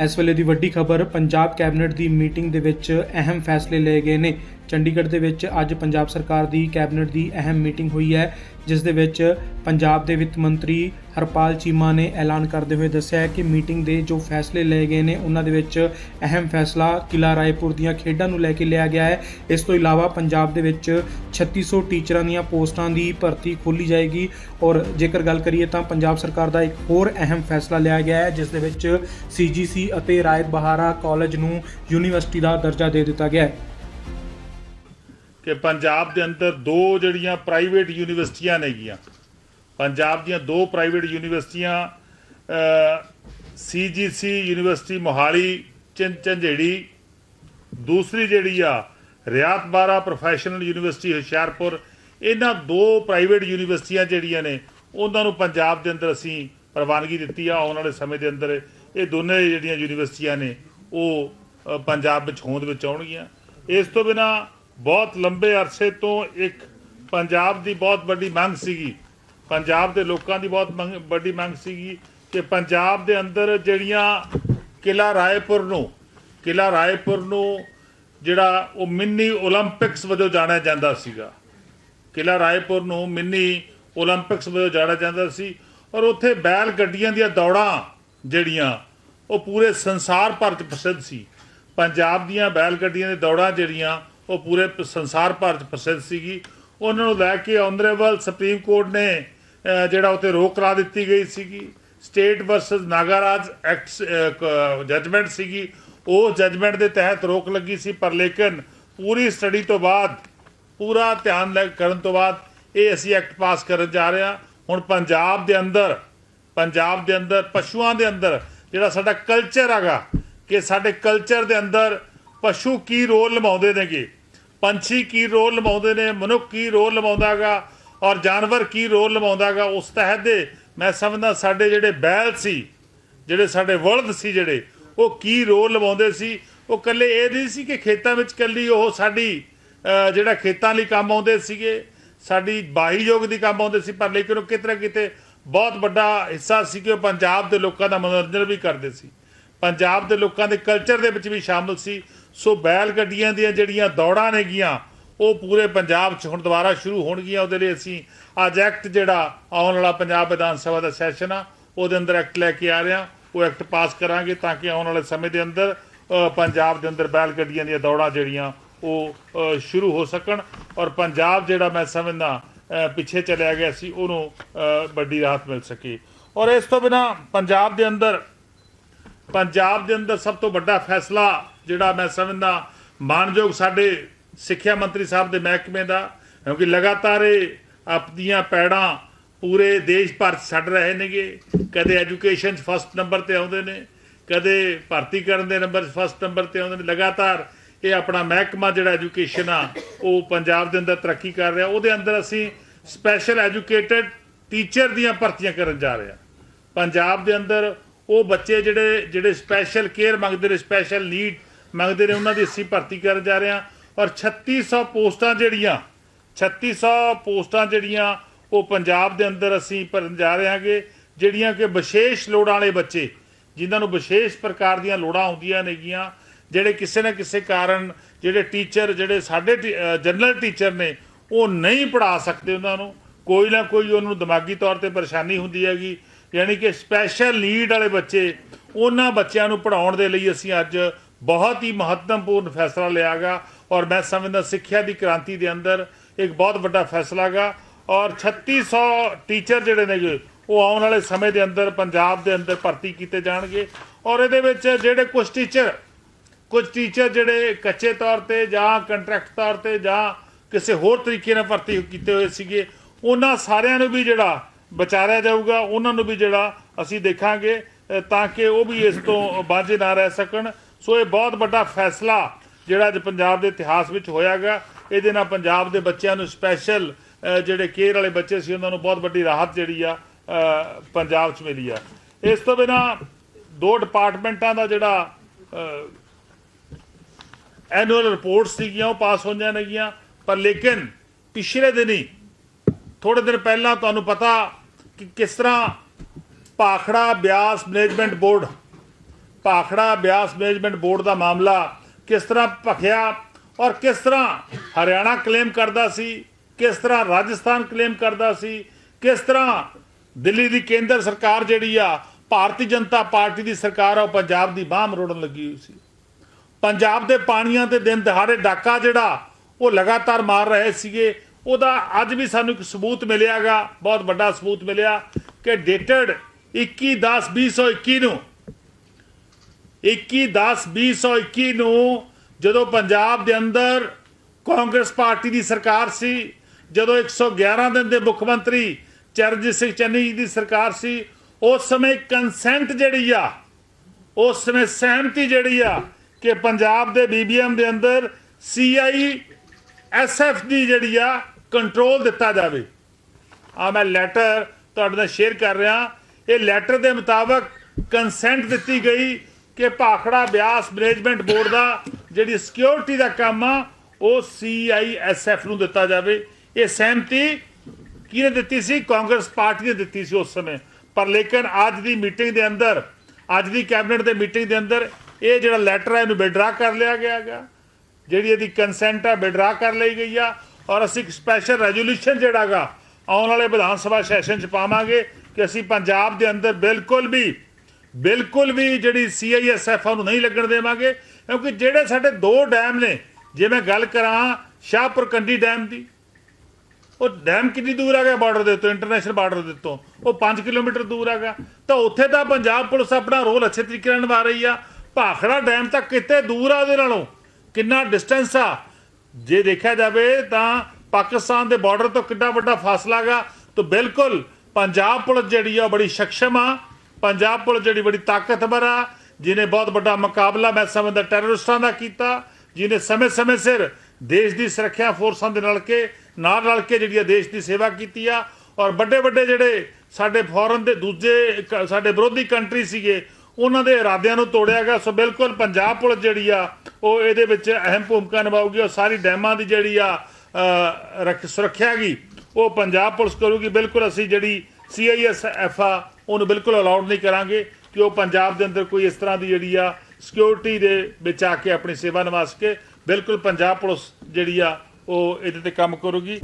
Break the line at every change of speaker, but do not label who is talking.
ਇਸ ਵੇਲੇ ਦੀ ਵੱਡੀ ਖਬਰ ਪੰਜਾਬ ਕੈਬਨਿਟ ਦੀ ਮੀਟਿੰਗ ਦੇ ਵਿੱਚ ਅਹਿਮ ਫੈਸਲੇ ਲਏ ਗਏ ਨੇ। ਚੰਡੀਗੜ੍ਹ ਦੇ ਵਿੱਚ ਅੱਜ ਪੰਜਾਬ ਸਰਕਾਰ ਦੀ ਕੈਬਨਿਟ ਦੀ ਅਹਿਮ ਮੀਟਿੰਗ ਹੋਈ ਹੈ, ਜਿਸ ਦੇ ਵਿੱਚ ਪੰਜਾਬ ਦੇ ਵਿੱਤ ਮੰਤਰੀ ਹਰਪਾਲ ਚੀਮਾ ਨੇ ਐਲਾਨ ਕਰਦੇ ਹੋਏ ਦੱਸਿਆ ਹੈ ਕਿ ਮੀਟਿੰਗ ਦੇ ਜੋ ਫੈਸਲੇ ਲਏ ਗਏ ਨੇ, ਉਹਨਾਂ ਦੇ ਵਿੱਚ ਅਹਿਮ ਫੈਸਲਾ ਕਿਲਾ ਰਾਏਪੁਰ ਦੀਆਂ ਖੇਡਾਂ ਨੂੰ ਲੈ ਕੇ ਲਿਆ ਗਿਆ ਹੈ। ਇਸ ਤੋਂ ਇਲਾਵਾ ਪੰਜਾਬ ਦੇ ਵਿੱਚ 3600 ਟੀਚਰਾਂ ਦੀਆਂ ਪੋਸਟਾਂ ਦੀ ਭਰਤੀ ਖੋਲੀ ਜਾਏਗੀ ਔਰ ਜੇਕਰ ਗੱਲ ਕਰੀਏ ਤਾਂ ਪੰਜਾਬ ਸਰਕਾਰ ਦਾ ਇੱਕ ਹੋਰ ਅਹਿਮ ਫੈਸਲਾ ਲਿਆ ਗਿਆ ਹੈ, ਜਿਸ ਦੇ ਵਿੱਚ ਸੀਜੀਸੀ ਅਤੇ ਰਾਇਤ ਬਹਾਰਾ ਕਾਲਜ ਨੂੰ ਯੂਨੀਵਰਸਿਟੀ ਦਾ ਦਰਜਾ ਦੇ ਦਿੱਤਾ ਗਿਆ ਹੈ।
ਕਿ ਪੰਜਾਬ ਦੇ ਅੰਦਰ ਦੋ ਜਿਹੜੀਆਂ ਪ੍ਰਾਈਵੇਟ ਯੂਨੀਵਰਸਿਟੀਆਂ ਨੇਗੀਆਂ। ਪੰਜਾਬ ਦੀਆਂ ਦੋ ਪ੍ਰਾਈਵੇਟ ਯੂਨੀਵਰਸਿਟੀਆਂ ਸੀਜੀਸੀ ਯੂਨੀਵਰਸਿਟੀ ਮੋਹਾਲੀ, ਚਿੰ ਦੂਸਰੀ ਜਿਹੜੀ ਆ, ਰਿਆਤ ਬਾਰਾ ਪ੍ਰੋਫੈਸ਼ਨਲ ਯੂਨੀਵਰਸਿਟੀ ਹੁਸ਼ਿਆਰਪੁਰ। ਇਹਨਾਂ ਦੋ ਪ੍ਰਾਈਵੇਟ ਯੂਨੀਵਰਸਿਟੀਆਂ ਜਿਹੜੀਆਂ ਨੇ, ਉਹਨਾਂ ਨੂੰ ਪੰਜਾਬ ਦੇ ਅੰਦਰ ਅਸੀਂ ਪ੍ਰਵਾਨਗੀ ਦਿੱਤੀ ਆ। ਆਉਣ ਵਾਲੇ ਸਮੇਂ ਦੇ ਅੰਦਰ ਇਹ ਦੋਨੇ ਜਿਹੜੀਆਂ ਯੂਨੀਵਰਸਿਟੀਆਂ ਨੇ, ਉਹ ਪੰਜਾਬ ਵਿੱਚ ਹੋਂਦ ਵਿੱਚ ਆਉਣਗੀਆਂ। ਇਸ ਤੋਂ ਬਿਨਾ ਬਹੁਤ ਲੰਬੇ ਅਰਸੇ ਤੋਂ ਇੱਕ ਪੰਜਾਬ ਦੀ ਬਹੁਤ ਵੱਡੀ ਮੰਗ ਸੀਗੀ। ਪੰਜਾਬ ਦੇ ਲੋਕਾਂ ਦੀ ਬਹੁਤ ਵੱਡੀ ਮੰਗ ਸੀਗੀ ਕਿ ਪੰਜਾਬ ਦੇ ਅੰਦਰ ਜਿਹੜੀਆਂ ਕਿਲਾ ਰਾਏਪੁਰ ਨੂੰ, ਕਿਲਾ ਰਾਏਪੁਰ ਨੂੰ ਜਿਹੜਾ ਉਹ ਮਿੰਨੀ 올림픽ਸ ਵਜੋਂ ਜਾਣਿਆ ਜਾਂਦਾ ਸੀਗਾ। ਕਿਲਾ ਰਾਏਪੁਰ ਨੂੰ ਮਿੰਨੀ 올림픽ਸ ਵਜੋਂ ਜਾਣਿਆ ਜਾਂਦਾ ਸੀ ਔਰ ਉੱਥੇ ਬੈਲ ਗੱਡੀਆਂ ਦੀਆਂ ਦੌੜਾਂ ਜਿਹੜੀਆਂ ਉਹ ਪੂਰੇ ਸੰਸਾਰ ਭਰ ਚ ਪ੍ਰਸਿੱਧ ਸੀ। ਪੰਜਾਬ ਦੀਆਂ ਬੈਲ ਗੱਡੀਆਂ ਦੀਆਂ ਦੌੜਾਂ ਜਿਹੜੀਆਂ ਉਹ ਪੂਰੇ ਸੰਸਾਰ ਭਰ 'ਚ ਪ੍ਰਸਿੱਧ ਸੀਗੀ। ਉਹਨਾਂ ਨੂੰ ਲੈ ਕੇ ਆਨਰੇਬਲ ਸੁਪਰੀਮ ਕੋਰਟ ਨੇ ਜਿਹੜਾ ਉੱਤੇ ਰੋਕ ਲਾ ਦਿੱਤੀ ਗਈ ਸੀਗੀ। State versus Nagaraj act judgement ਸੀਗੀ। ਉਹ ਜਜਮੈਂਟ ਦੇ ਤਹਿਤ ਰੋਕ ਲੱਗੀ ਸੀ, ਪਰ ਲੇਕਿਨ ਪੂਰੀ ਸਟੱਡੀ ਤੋਂ ਬਾਅਦ, ਪੂਰਾ ਧਿਆਨ ਕਰਨ ਤੋਂ ਬਾਅਦ ਇਹ ਅਸੀਂ ਐਕਟ ਪਾਸ ਕਰਨ ਜਾ ਰਹੇ ਹਾਂ। ਹੁਣ ਪੰਜਾਬ ਦੇ ਅੰਦਰ, ਪੰਜਾਬ ਦੇ ਅੰਦਰ, ਪਸ਼ੂਆਂ ਦੇ ਅੰਦਰ, ਜਿਹੜਾ ਸਾਡਾ ਕਲਚਰ ਹੈਗਾ, ਕਿ ਸਾਡੇ ਕਲਚਰ ਦੇ ਅੰਦਰ ਪਸ਼ੂ ਕੀ ਰੋਲ ਨਿਭਾਉਂਦੇ ਨੇਗੇ? ਪੰਛੀ ਕੀ ਰੋਲ ਨਿਭਾਉਂਦੇ ਨੇ, ਮਨੁੱਖ ਕੀ ਰੋਲ ਨਿਭਾਉਂਦਾਗਾ ਔਰ ਜਾਨਵਰ ਕੀ ਰੋਲ ਨਿਭਾਉਂਦਾਗਾ ਉਸ ਤਹਿਤ ਦੇ ਮੈਂ ਸਮਝਦਾ ਸਾਡੇ ਜਿਹੜੇ ਬੈਲ ਸੀ, ਜਿਹੜੇ ਸਾਡੇ ਵਲਦ ਸੀ ਜਿਹੜੇ, ਉਹ ਕੀ ਰੋਲ ਨਿਭਾਉਂਦੇ ਸੀ? ਉਹ ਕੱਲੇ ਇਹ ਨਹੀਂ ਸੀ ਕਿ ਖੇਤਾਂ ਵਿੱਚ ਕੱਲੀ ਉਹ ਸਾਡੀ ਜਿਹੜਾ ਖੇਤਾਂ ਲਈ ਕੰਮ ਆਉਂਦੇ ਸੀਗੇ, ਸਾਡੀ ਬਾਹੀ ਯੋਗ ਦੀ ਕੰਮ ਆਉਂਦੇ ਸੀ, ਪਰ ਲੇਕਿਨ ਉਹ ਕਿਤੇ ਨਾ ਕਿਤੇ ਬਹੁਤ ਵੱਡਾ ਹਿੱਸਾ ਸੀ ਕਿ ਉਹ ਪੰਜਾਬ ਦੇ ਲੋਕਾਂ ਦਾ ਮਨੋਰੰਜਨ ਵੀ ਕਰਦੇ ਸੀ। ਪੰਜਾਬ ਦੇ ਲੋਕਾਂ ਦੇ ਕਲਚਰ ਦੇ ਵਿੱਚ ਵੀ ਸ਼ਾਮਲ ਸੀ। ਸੋ ਬੈਲ ਗੱਡੀਆਂ ਦੀਆਂ ਜਿਹੜੀਆਂ ਦੌੜਾਂ ਨੇਗੀਆਂ, ਉਹ ਪੂਰੇ ਪੰਜਾਬ 'ਚ ਹੁਣ ਦੁਬਾਰਾ ਸ਼ੁਰੂ ਹੋਣਗੀਆਂ। ਉਹਦੇ ਲਈ ਅਸੀਂ ਅੱਜ ਐਕਟ ਜਿਹੜਾ ਆਉਣ ਵਾਲਾ ਪੰਜਾਬ ਵਿਧਾਨ ਸਭਾ ਦਾ ਸੈਸ਼ਨ ਆ, ਉਹਦੇ ਅੰਦਰ ਐਕਟ ਲੈ ਕੇ ਆ ਰਿਹਾ ਉਹ ਐਕਟ ਪਾਸ ਕਰਾਂਗੇ ਤਾਂ ਕਿ ਆਉਣ ਵਾਲੇ ਸਮੇਂ ਦੇ ਅੰਦਰ ਪੰਜਾਬ ਦੇ ਅੰਦਰ ਬੈਲ ਗੱਡੀਆਂ ਦੀਆਂ ਦੌੜਾਂ ਜਿਹੜੀਆਂ, ਉਹ ਸ਼ੁਰੂ ਹੋ ਸਕਣ। ਔਰ ਪੰਜਾਬ ਜਿਹੜਾ ਮੈਂ ਸਮਝਦਾ ਪਿੱਛੇ ਚਲਿਆ ਗਿਆ ਸੀ, ਉਹਨੂੰ ਵੱਡੀ ਰਾਹਤ ਮਿਲ ਸਕੇ। ਔਰ ਇਸ ਤੋਂ ਬਿਨਾ ਪੰਜਾਬ ਦੇ ਅੰਦਰ ਪੰਜਾਬ ਦੇ ਅੰਦਰ ਸਭ ਤੋਂ ਵੱਡਾ ਫੈਸਲਾ ਜਿਹੜਾ ਮੈਂ ਸਮਝਦਾ, ਮਾਨਯੋਗ ਸਾਡੇ ਸਿੱਖਿਆ ਮੰਤਰੀ ਸਾਹਿਬ ਦੇ ਮਹਿਕਮੇ ਦਾ, ਕਿਉਂਕਿ ਲਗਾਤਾਰ ਇਹ ਆਪਣੀਆਂ ਪੈੜਾਂ ਪੂਰੇ ਦੇਸ਼ ਭਰ 'ਚ ਛੱਡ ਰਹੇ ਨੇਗੇ। ਕਦੇ ਐਜੂਕੇਸ਼ਨ 'ਚ ਫਸਟ ਨੰਬਰ ਤੇ ਆਉਂਦੇ ਨੇ, ਕਦੇ ਭਰਤੀ ਕਰਨ ਦੇ ਨੰਬਰ 'ਚ ਫਸਟ ਨੰਬਰ ਤੇ ਆਉਂਦੇ ਨੇ। ਲਗਾਤਾਰ ਇਹ ਆਪਣਾ ਮਹਿਕਮਾ ਜਿਹੜਾ ਐਜੂਕੇਸ਼ਨ ਆ, ਉਹ ਪੰਜਾਬ ਦੇ ਅੰਦਰ ਤਰੱਕੀ ਕਰ ਰਿਹਾ। ਉਹਦੇ ਅੰਦਰ ਅਸੀਂ ਸਪੈਸ਼ਲ ਐਜੂਕੇਟਡ ਟੀਚਰ ਦੀਆਂ ਭਰਤੀਆਂ ਕਰਨ ਜਾ ਰਹੇ ਹਾਂ। ਪੰਜਾਬ ਦੇ ਅੰਦਰ ਉਹ ਬੱਚੇ ਜਿਹੜੇ ਜਿਹੜੇ ਸਪੈਸ਼ਲ ਕੇਅਰ ਮੰਗਦੇ ਨੇ ਸਪੈਸ਼ਲ ਨੀਡ ਮੰਗਦੇ ਨੇ, ਉਹਨਾਂ ਦੀ ਅਸੀਂ ਭਰਤੀ ਕਰਨ ਜਾ ਰਹੇ ਹਾਂ। ਔਰ 3600 ਪੋਸਟਾਂ ਜਿਹੜੀਆਂ 3600 ਪੋਸਟਾਂ ਜਿਹੜੀਆਂ, ਉਹ ਪੰਜਾਬ ਦੇ ਅੰਦਰ ਅਸੀਂ ਭਰਨ ਜਾ ਰਹੇ ਹਾਂਗੇ, ਜਿਹੜੀਆਂ ਕਿ ਵਿਸ਼ੇਸ਼ ਲੋੜਾਂ ਵਾਲੇ ਬੱਚੇ, ਜਿਨ੍ਹਾਂ ਨੂੰ ਵਿਸ਼ੇਸ਼ ਪ੍ਰਕਾਰ ਦੀਆਂ ਲੋੜਾਂ ਹੁੰਦੀਆਂ ਨੇਗੀਆਂ, ਜਿਹੜੇ ਕਿਸੇ ਨਾ ਕਿਸੇ ਕਾਰਨ ਜਿਹੜੇ ਟੀਚਰ ਜਿਹੜੇ ਸਾਡੇ ਜਨਰਲ ਟੀਚਰ ਨੇ, ਉਹ ਨਹੀਂ ਪੜ੍ਹਾ ਸਕਦੇ ਉਹਨਾਂ ਨੂੰ। ਕੋਈ ਨਾ ਕੋਈ ਉਹਨਾਂ ਨੂੰ ਦਿਮਾਗੀ ਤੌਰ ਤੇ ਪਰੇਸ਼ਾਨੀ ਹੁੰਦੀ ਹੈਗੀ। ਯਾਨੀ ਕਿ ਸਪੈਸ਼ਲ ਨੀਡ ਵਾਲੇ ਬੱਚੇ, ਉਹਨਾਂ ਬੱਚਿਆਂ ਨੂੰ ਪੜ੍ਹਾਉਣ ਦੇ ਲਈ ਅਸੀਂ ਅੱਜ ਬਹੁਤ ਹੀ ਮਹੱਤਵਪੂਰਨ ਫੈਸਲਾ ਲਿਆਗਾ ਔਰ ਮੈਂ ਸਮਝਦਾ ਸਿੱਖਿਆ ਦੀ ਕ੍ਰਾਂਤੀ ਦੇ ਅੰਦਰ ਇੱਕ ਬਹੁਤ ਵੱਡਾ ਫੈਸਲਾ ਗਾ। ਔਰ 3600 ਟੀਚਰ ਜਿਹੜੇ ਨੇਗੇ ਉਹ ਆਉਣ ਵਾਲੇ ਸਮੇਂ ਦੇ ਅੰਦਰ ਪੰਜਾਬ ਦੇ ਅੰਦਰ ਭਰਤੀ ਕੀਤੇ ਜਾਣਗੇ। ਔਰ ਇਹਦੇ ਵਿੱਚ ਜਿਹੜੇ ਕੁਝ ਟੀਚਰ ਕੁਝ ਟੀਚਰ ਜਿਹੜੇ ਕੱਚੇ ਤੌਰ ਤੇ ਜਾਂ ਕੰਟਰੈਕਟ ਤੌਰ ਤੇ ਜਾਂ ਕਿਸੇ ਹੋਰ ਤਰੀਕੇ ਨਾਲ ਭਰਤੀ ਕੀਤੇ ਹੋਏ ਸੀਗੇ, ਉਹਨਾਂ ਸਾਰਿਆਂ ਨੂੰ ਵੀ ਜਿਹੜਾ ਵਿਚਾਰਿਆ ਜਾਊਗਾ, ਉਹਨਾਂ ਨੂੰ ਵੀ ਜਿਹੜਾ ਅਸੀਂ ਦੇਖਾਂਗੇ ਤਾਂ ਕਿ ਉਹ ਵੀ ਇਸ ਤੋਂ ਬਾਝੇ ਨਾ ਰਹਿ ਸਕਣ। ਸੋ ਇਹ ਬਹੁਤ ਵੱਡਾ ਫੈਸਲਾ ਜਿਹੜਾ ਅੱਜ ਪੰਜਾਬ ਦੇ ਇਤਿਹਾਸ ਵਿੱਚ ਹੋਇਆਗਾ। ਇਹਦੇ ਨਾਲ ਪੰਜਾਬ ਦੇ ਬੱਚਿਆਂ ਨੂੰ ਸਪੈਸ਼ਲ ਜਿਹੜੇ ਕੇਅਰ ਵਾਲੇ ਬੱਚੇ ਸੀ, ਉਹਨਾਂ ਨੂੰ ਬਹੁਤ ਵੱਡੀ ਰਾਹਤ ਜਿਹੜੀ ਆ ਪੰਜਾਬ 'ਚ ਮਿਲੀ ਆ। ਇਸ ਤੋਂ ਬਿਨਾ ਦੋ ਡਿਪਾਰਟਮੈਂਟਾਂ ਦਾ ਜਿਹੜਾ ਐਨੂਅਲ ਰਿਪੋਰਟਸ ਸੀਗੀਆਂ, ਉਹ ਪਾਸ ਹੋਈਆਂ ਨੇਗੀਆਂ। ਪਰ ਲੇਕਿਨ ਪਿਛਲੇ ਦਿਨੀ ਥੋੜੇ ਦਿਨ ਪਹਿਲਾਂ ਤੁਹਾਨੂੰ ਪਤਾ ਕਿਸ ਤਰ੍ਹਾਂ Bhakra Beas management board Bhakra Beas management board ਦਾ ਮਾਮਲਾ ਕਿਸ ਤਰ੍ਹਾਂ ਭਖਿਆ ਔਰ ਕਿਸ ਤਰ੍ਹਾਂ ਹਰਿਆਣਾ ਕਲੇਮ ਕਰਦਾ ਸੀ, ਕਿਸ ਤਰ੍ਹਾਂ ਰਾਜਸਥਾਨ ਕਲੇਮ ਕਰਦਾ ਸੀ, ਕਿਸ ਤਰ੍ਹਾਂ ਦਿੱਲੀ ਦੀ ਕੇਂਦਰ ਸਰਕਾਰ ਜਿਹੜੀ ਆ, ਭਾਰਤੀ ਜਨਤਾ ਪਾਰਟੀ ਦੀ ਸਰਕਾਰ ਆ, ਉਹ ਪੰਜਾਬ ਦੀ ਬਾਹ ਮਰੋੜਨ ਲੱਗੀ ਹੋਈ ਸੀ। ਪੰਜਾਬ ਦੇ ਪਾਣੀਆਂ ਤੇ ਦਿਨ ਦਿਹਾੜੇ ਡਾਕਾ ਜਿਹੜਾ, ਉਹ ਲਗਾਤਾਰ ਮਾਰ ਰਹੇ ਸੀਗੇ ਉਹਦਾ ਅੱਜ ਵੀ ਸਾਨੂੰ ਇੱਕ ਸਬੂਤ ਮਿਲਿਆਗਾ, ਬਹੁਤ ਵੱਡਾ ਸਬੂਤ ਮਿਲਿਆ ਕਿ ਡੇਟਡ 21/10/2021 ਨੂੰ 21/10/2021 ਨੂੰ ਜਦੋਂ ਪੰਜਾਬ ਦੇ ਅੰਦਰ ਕਾਂਗਰਸ ਪਾਰਟੀ ਦੀ ਸਰਕਾਰ ਸੀ, ਜਦੋਂ 111 ਦਿਨ ਦੇ ਮੁੱਖ ਮੰਤਰੀ ਚਰਨਜੀਤ ਸਿੰਘ ਚੰਨੀ ਜੀ ਦੀ ਸਰਕਾਰ ਸੀ, ਉਸ ਸਮੇਂ ਕੰਸੈਂਟ ਜਿਹੜੀ ਆ, ਉਸ ਸਮੇਂ ਸਹਿਮਤੀ ਜਿਹੜੀ ਆ ਕਿ ਪੰਜਾਬ ਦੇ ਬੀਬੀਐਮ ਦੇ ਅੰਦਰ ਸੀਆਈ ਐਸਐਫ ਦੀ ਜਿਹੜੀ ਆ ਕੰਟਰੋਲ ਦਿੱਤਾ ਜਾਵੇ। ਆ ਮੈਂ ਲੈਟਰ ਤੁਹਾਡੇ ਨਾਲ ਸ਼ੇਅਰ ਕਰ ਰਿਹਾ। ਇਹ ਲੈਟਰ ਦੇ ਮੁਤਾਬਕ ਕੰਸੈਂਟ ਦਿੱਤੀ ਗਈ ਕਿ ਭਾਖੜਾ ਬਿਆਸ ਮੈਨੇਜਮੈਂਟ ਬੋਰਡ ਦਾ ਜਿਹੜੀ ਸਿਕਿਉਰਿਟੀ ਦਾ ਕੰਮ ਆ, ਉਹ ਸੀਆਈਐਸਐਫ ਨੂੰ ਦਿੱਤਾ ਜਾਵੇ। ਇਹ ਸਹਿਮਤੀ ਕਿਹਨੇ ਦਿੱਤੀ ਸੀ? ਕਾਂਗਰਸ ਪਾਰਟੀ ਨੇ ਦਿੱਤੀ ਸੀ ਉਸ ਸਮੇਂ। ਪਰ ਲੇਕਿਨ ਅੱਜ ਦੀ ਮੀਟਿੰਗ ਦੇ ਅੰਦਰ, ਅੱਜ ਦੀ ਕੈਬਨਿਟ ਦੇ ਮੀਟਿੰਗ ਦੇ ਅੰਦਰ ਇਹ ਜਿਹੜਾ ਲੈਟਰ ਹੈ ਇਹਨੂੰ ਵਿਡਰਾ ਕਰ ਲਿਆ ਗਿਆ ਹੈਗਾ। ਜਿਹੜੀ ਇਹਦੀ ਕੰਸੈਂਟ ਆ ਵਿਡਰਾ ਕਰ ਲਈ ਗਈ ਆ ਔਰ ਅਸੀਂ ਇੱਕ ਸਪੈਸ਼ਲ ਰੈਜ਼ੋਲੂਸ਼ਨ ਜਿਹੜਾਗਾ ਆਉਣ ਵਾਲੇ ਵਿਧਾਨ ਸਭਾ ਸੈਸ਼ਨ ਚ ਪਾਵਾਂਗੇ ਕਿ ਅਸੀਂ ਪੰਜਾਬ ਦੇ ਅੰਦਰ ਬਿਲਕੁਲ ਵੀ ਬਿਲਕੁਲ ਵੀ ਜਿਹੜੀ ਸੀਆਈਐਸਐਫ ਨੂੰ ਨਹੀਂ ਲੱਗਣ ਦੇਵਾਂਗੇ। ਕਿਉਂਕਿ ਜਿਹੜੇ ਸਾਡੇ ਦੋ ਡੈਮ ਨੇ, ਜੇ ਮੈਂ ਗੱਲ ਕਰਾਂ ਸ਼ਾਹਪੁਰ ਕੰਡੀ ਡੈਮ ਦੀ, ਉਹ ਡੈਮ ਕਿੰਨੀ ਦੂਰ ਆ ਗਿਆ ਬਾਰਡਰ ਦੇ ਉੱਤੋਂ ਇੰਟਰਨੈਸ਼ਨਲ ਬਾਰਡਰ ਦੇ ਉੱਤੋਂ? ਉਹ 5 ਕਿਲੋਮੀਟਰ ਦੂਰ ਆ ਗਿਆ ਤਾਂ ਉੱਥੇ ਤਾਂ ਪੰਜਾਬ ਪੁਲਿਸ ਆਪਣਾ ਰੋਲ ਅੱਛੇ ਤਰੀਕੇ ਨਾਲ ਨਿਭਾ ਰਹੀ ਆ। ਭਾਖੜਾ ਡੈਮ ਤਾਂ ਕਿਤੇ ਦੂਰ ਆ ਉਹਦੇ ਨਾਲੋਂ। ਕਿੰਨਾ ਡਿਸਟੈਂਸ ਆ? ਜੇ ਦੇਖਿਆ ਜਾਵੇ ਤਾਂ ਪਾਕਿਸਤਾਨ ਦੇ ਬਾਰਡਰ ਤੋਂ ਕਿੰਨਾ ਵੱਡਾ ਫਾਸਲਾ ਹੈਗਾ। ਤਾਂ ਬਿਲਕੁਲ ਪੰਜਾਬ ਪੁਲਿਸ ਜਿਹੜੀ ਆ ਉਹ ਬੜੀ ਸਕਸ਼ਮ ਆ। ਪੰਜਾਬ ਪੁਲਿਸ ਜਿਹੜੀ ਬੜੀ ਤਾਕਤਵਰ ਆ, ਜਿਹਨੇ ਬਹੁਤ ਵੱਡਾ ਮੁਕਾਬਲਾ ਮੈਂ ਸਮਝਦਾ ਟੈਰਰਿਸਟਾਂ ਦਾ ਕੀਤਾ, ਜਿਹਨੇ ਸਮੇਂ-ਸਮੇਂ ਸਿਰ ਦੇਸ਼ ਦੀ ਸੁਰੱਖਿਆ ਫੋਰਸਾਂ ਦੇ ਨਾਲ ਕੇ, ਨਾਲ ਰਲ ਕੇ ਜਿਹੜੀ ਆ ਦੇਸ਼ ਦੀ ਸੇਵਾ ਕੀਤੀ ਆ। ਔਰ ਵੱਡੇ ਵੱਡੇ ਜਿਹੜੇ ਸਾਡੇ ਫੋਰਨ ਦੇ ਦੂਜੇ ਸਾਡੇ ਵਿਰੋਧੀ ਕੰਟਰੀ ਸੀਗੇ ਉਹਨਾਂ ਦੇ ਇਰਾਦਿਆਂ ਨੂੰ ਤੋੜਿਆ ਗਿਆ। ਸੋ ਬਿਲਕੁਲ ਪੰਜਾਬ ਪੁਲਿਸ ਜਿਹੜੀ ਆ, ਉਹ ਇਹਦੇ ਵਿੱਚ ਅਹਿਮ ਭੂਮਿਕਾ ਨਿਭਾਊਗੀ। ਉਹ ਸਾਰੀ ਡੈਮਾਂ ਦੀ ਜਿਹੜੀ ਆ ਰੱਖ, ਸੁਰੱਖਿਆ ਗਈ ਉਹ ਪੰਜਾਬ ਪੁਲਿਸ ਕਰੂਗੀ। ਬਿਲਕੁਲ ਅਸੀਂ ਜਿਹੜੀ ਸੀਆਈਐਸਐਫ ਆ, ਉਹਨੂੰ ਬਿਲਕੁਲ ਅਲਾਉਡ ਨਹੀਂ ਕਰਾਂਗੇ ਕਿ ਉਹ ਪੰਜਾਬ ਦੇ ਅੰਦਰ ਕੋਈ ਇਸ ਤਰ੍ਹਾਂ ਦੀ ਜਿਹੜੀ ਆ ਸਿਕਿਉਰਿਟੀ ਦੇ ਵਿੱਚ ਆ ਕੇ ਆਪਣੀ ਸੇਵਾ ਨਿਭਾ ਸਕੇ ਬਿਲਕੁਲ ਪੰਜਾਬ ਪੁਲਿਸ ਜਿਹੜੀ ਆ, ਉਹ ਇਹਦੇ ਤੇ ਕੰਮ ਕਰੂਗੀ।